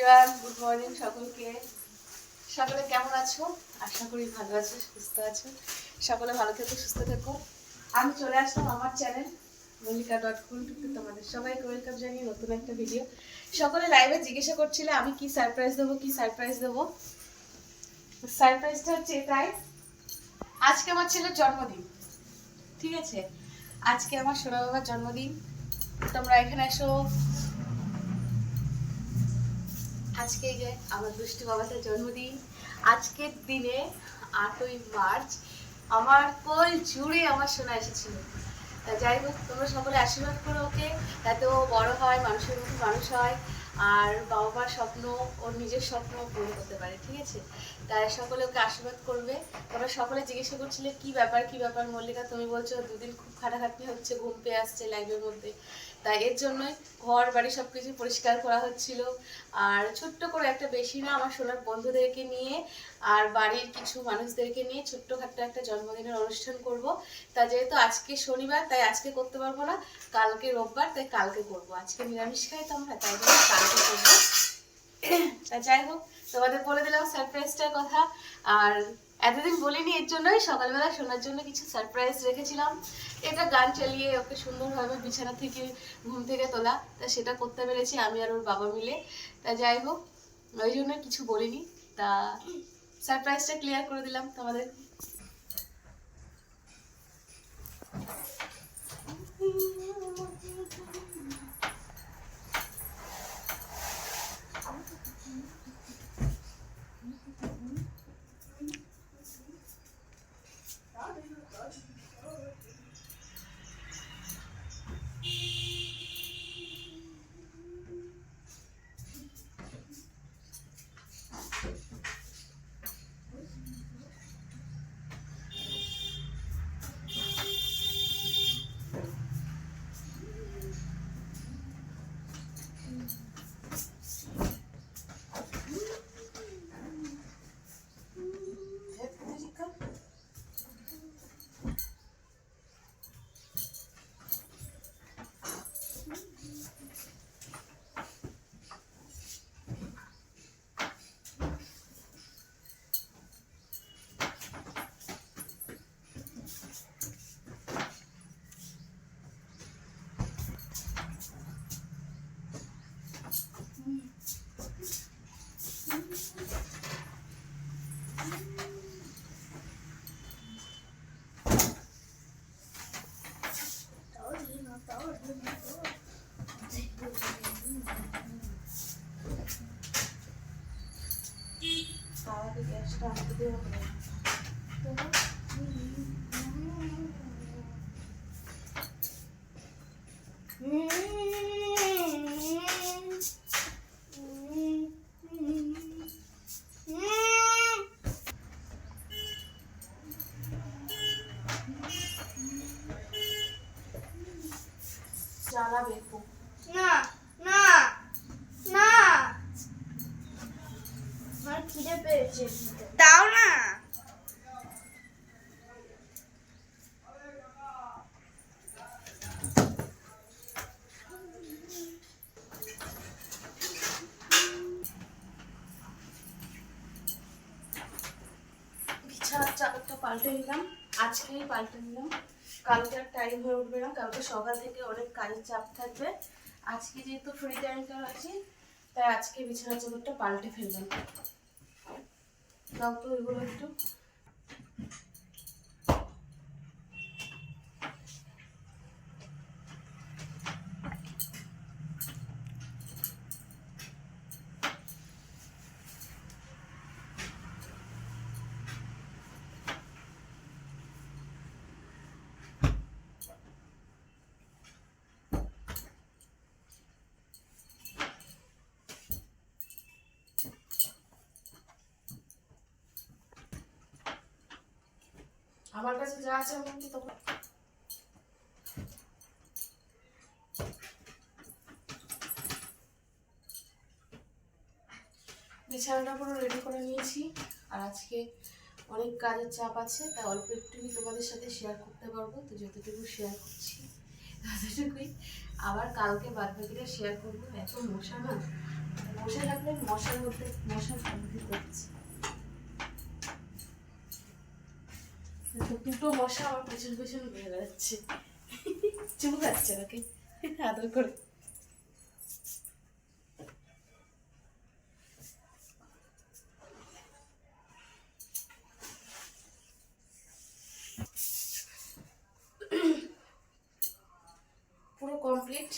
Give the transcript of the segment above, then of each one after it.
Everyone good morning সকলকে। সকলে কেমন আছো? আশা করি ভালো আছো, সুস্থ আছো। সকলে ভালো থেকো, সুস্থ থেকো। আমি চলে আসলাম আমার চ্যানেল মল্লিকা ডট কুলটুকে তোমাদের সবাইকে ওয়েলকাম জানিয়ে নতুন একটা ভিডিও সকলে লাইভে জিজ্ঞাসা করছিলে, আমি কি সারপ্রাইজ দেবো, কি সারপ্রাইজ দেবো? সারপ্রাইজটা হচ্ছে এটাই। আজকে আমার ছেলের জন্মদিন। ঠিক আছে? আজকে আমার সোনা বাবার জন্মদিন। তোমরা এখানে এসো। আজকে যে আমার দুষ্টু বাবাটার জন্মদিন, আজকের দিনে আটই মার্চ আমার কোল জুড়ে আমার শোনা এসেছিল। যাই হোক, তোমরা সকলে আশীর্বাদ করো ওকে, যাতে ও বড় হয়, মানুষের মতো মানুষ হয়, আর বাবা মার স্বপ্ন, ওর নিজের স্বপ্ন পূরণ করতে পারে, ঠিক আছে? তাই সকলে ওকে আশীর্বাদ করবে। তোমরা সকলে জিজ্ঞাসা করছিলে, কি ব্যাপার কি ব্যাপার মল্লিকা, তুমি বলছো দুদিন খুব খাটাখাটনি হচ্ছে, ঘুম পেয়ে আসছে লাইভের মধ্যে। তাই এর জন্যই ঘর, বাড়ি সব কিছু পরিষ্কার করা হচ্ছিল। আর ছোট্ট করে একটা বেশি না, আমার সোনার বন্ধুদেরকে নিয়ে আর বাড়ির কিছু মানুষদেরকে নিয়ে ছোট্টখাট্ট একটা জন্মদিনের অনুষ্ঠান করব। তা যেহেতু আজকে শনিবার, তাই আজকে করতে পারব না, কালকে রোববার, তাই কালকে করব। আজকে নিরামিষ খাই তো আমরা তাই জন্য কালকে করব। তা যাই হোক, তোমাদের বলে দিলাম সারপ্রাইজটার কথা। আর এতদিন বলিনি এর জন্যই, সকালবেলা শোনার জন্য কিছু সারপ্রাইজ রেখেছিলাম। এটা গান চালিয়ে ওকে সুন্দরভাবে বিছানা থেকে ঘুম থেকে তোলা, তা সেটা করতে পেরেছি আমি আর ওর বাবা মিলে। তা যাই হোক, ওই জন্য কিছু বলিনি। তা সারপ্রাইজটা ক্লিয়ার করে দিলাম তোমাদের। 这 পাল্টে নিলাম। আজকেই পাল্টে নিলাম। কালকে আর টাইম হয়ে উঠবে না। কালকে সকাল থেকে অনেক কাজের চাপ থাকবে। আজকে যেহেতু ফ্রি টাইমটা আছে, তাই আজকে বিছানার চাদরটা পাল্টে ফেললাম। তো এগুলো একটু। আমার কাছে যা আছে আমি কি তখন বিছানাটা পুরো রেডি করে নিয়েছি। আর আজকে অনেক কাজের চাপ আছে, তাই অল্প একটুই তোমাদের সাথে শেয়ার করতে পারব। তো যতটুকু শেয়ার করছি, ততটুকুই আবার কালকে বাদ বাকিটা শেয়ার করব। এত মশা না, মশা থাকলে মশার মধ্যে মশার কামড়ে করছে। দুটো মশা আমার পেছন পেছন চুপ খাচ্ছে আদর করে। পুরো কমপ্লিট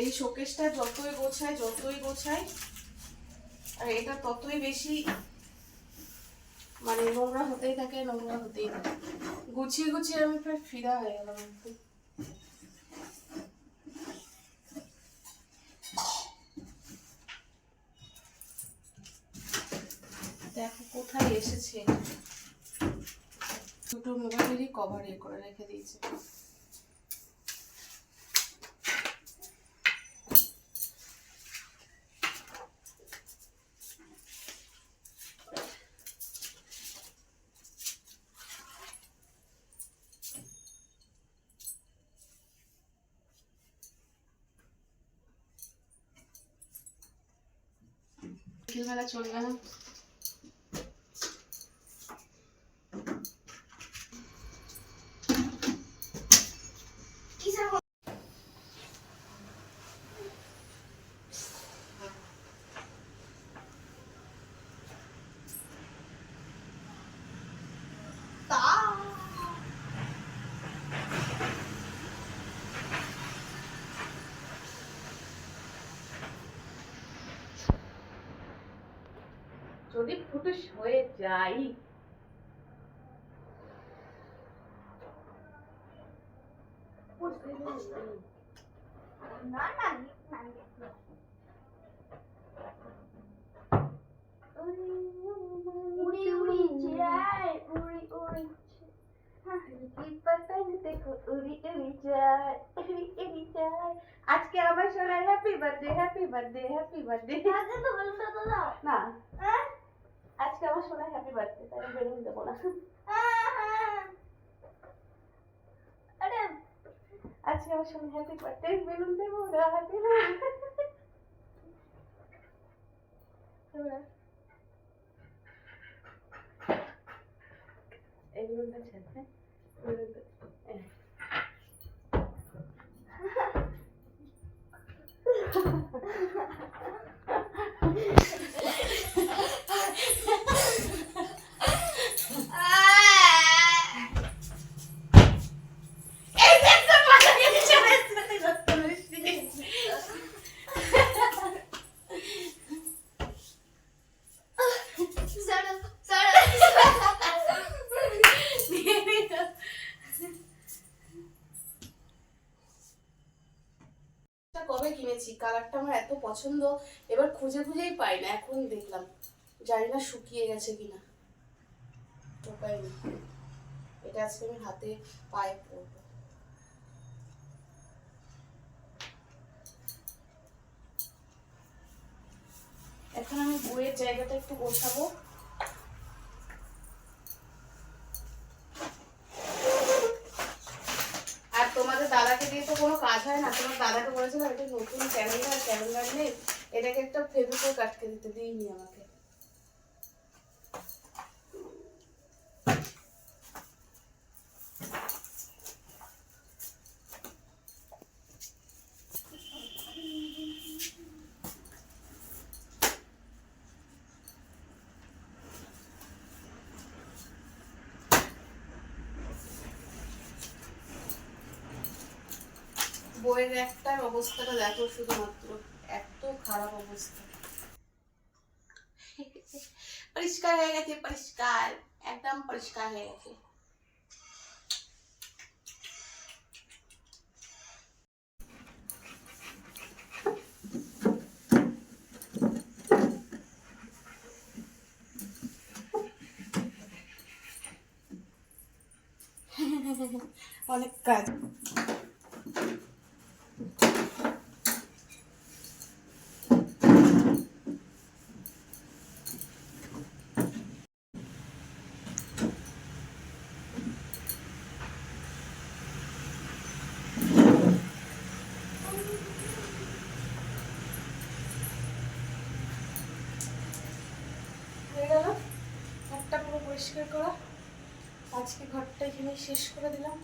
এই শোকেসটা যতই গোছায় যতই গোছায়, আর এটা ততই বেশি মানে নোংরা হতেই থাকে, নোংরা হতেই থাকে। গুছিয়ে গুছিয়ে আমি প্রায় ফিদা হয়ে গেলাম। দেখো, কোথায় এসেছে? দুটো মোবাইলেরই কভার ইয়ে করে রেখে দিয়েছে। বিকেলবেলা চলে গেলাম কিসের তা যদি ফুটুস হয়ে যাই। না না আজকে আমার সোনার happy birthday happy birthday happy birthday আগে তো বলতে না। হ্যাঁ? আজকে আমার সোনার হ্যাপি বার্থডে তাই আমি বেলুন দেবো না। আরে, আজকে আমার সোনার হ্যাপি বার্থডে বেলুন দেবো না দেবো না। এবার এই বেলুনটা ছেড়ে হ্যাঁ বেলুনটা হ্যাঁ। এই দেখ তোর মাথা দিয়ে চলে এসেছে, তুই রক্ত মিষ্টি খেয়েছিস। সরো সরো দিয়ে দিল। এটা কিনেছি। কালারটা আমার এত পছন্দ, এবার খুঁজে খুঁজেই পাই না। এখন দেখলাম, জানি না শুকিয়ে গেছে কিনা। উপায় নেই এটা আজকে আমি হাতে পায়ে পরবো। এখন আমি বইয়ের জায়গাটা একটু গোছাবো আর তোমাদের দাদাকে দিয়ে তো কোনো কাজ হয় না, তোমার দাদাকে বলেছিলাম, এটা নতুন ক্যালেন্ডার ক্যালেন্ডার নেই। এটাকে একটা ফেভিকুইক কাটকে দিতে, দিইনি আমাকে। বইয়ের একটার অবস্থাটা দেখো শুধুমাত্র। এত খারাপ অবস্থা। পরিষ্কার হয়ে গেছে, পরিষ্কার। একদম পরিষ্কার হয়ে গেছে। অনেক কাজ হয়ে গেল ঘরটা পুরো পরিষ্কার করা। আজকে ঘরটা এখানে শেষ করে দিলাম।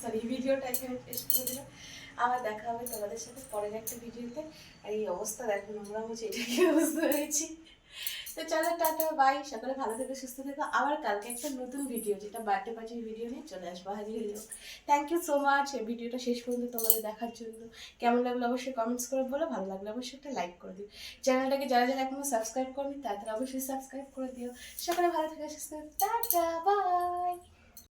সরি ভিডিওটা এখানে শেষ করে দিলাম। আবার দেখা হবে তোমাদের সাথে পরের একটা ভিডিওতে। আর এই অবস্থা দেখো আমরা বুঝি এটা কি অবস্থা হয়েছে তো চলো, টাটা বাই সকালে ভালো থেকে, সুস্থ থেকো। আবার কালকে একটা নতুন ভিডিও যেটা বার্থডে পার্টির ভিডিও নিয়ে চলে আসব, হাজির হলেও থ্যাংক ইউ সো মাচ এই ভিডিওটা শেষ পর্যন্ত তোমাদের দেখার জন্য। কেমন লাগল অবশ্যই কমেন্টস করে বলো, ভালো লাগলে অবশ্যই একটা লাইক করে দিও। চ্যানেলটাকে যারা যারা এখনও সাবস্ক্রাইব করনি তাদের অবশ্যই সাবস্ক্রাইব করে দিও। সকালে ভালো থেকে, সুস্থ। Tata bye